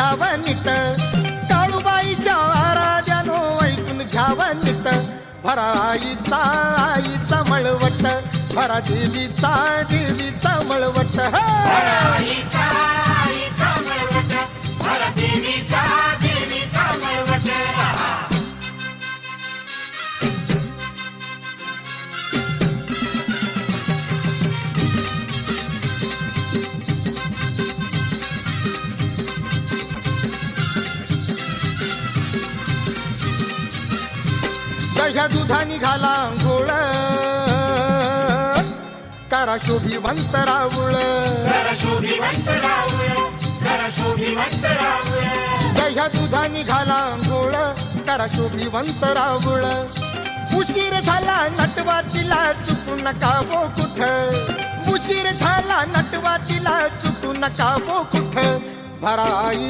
घ्याव नित काळूबाईच्या आराध्यानो ऐकून घ्याव नित भरा आईचा आईचा मळवट भरा देवीचा देवीचा दह्या दुधानी घाला गोळ करा शोभिवंत रावळ. कर शोभिवंत रावळ कर शोभिवंत रावळ. दह्या दुधानी घाला गोळ करा शोभिवंत रावळ. उशीर झाला नटवा तिला चुकू नका वो कुठ? उशीर झाला नटवा तिला चुकू नका वो कुठ? भरा आई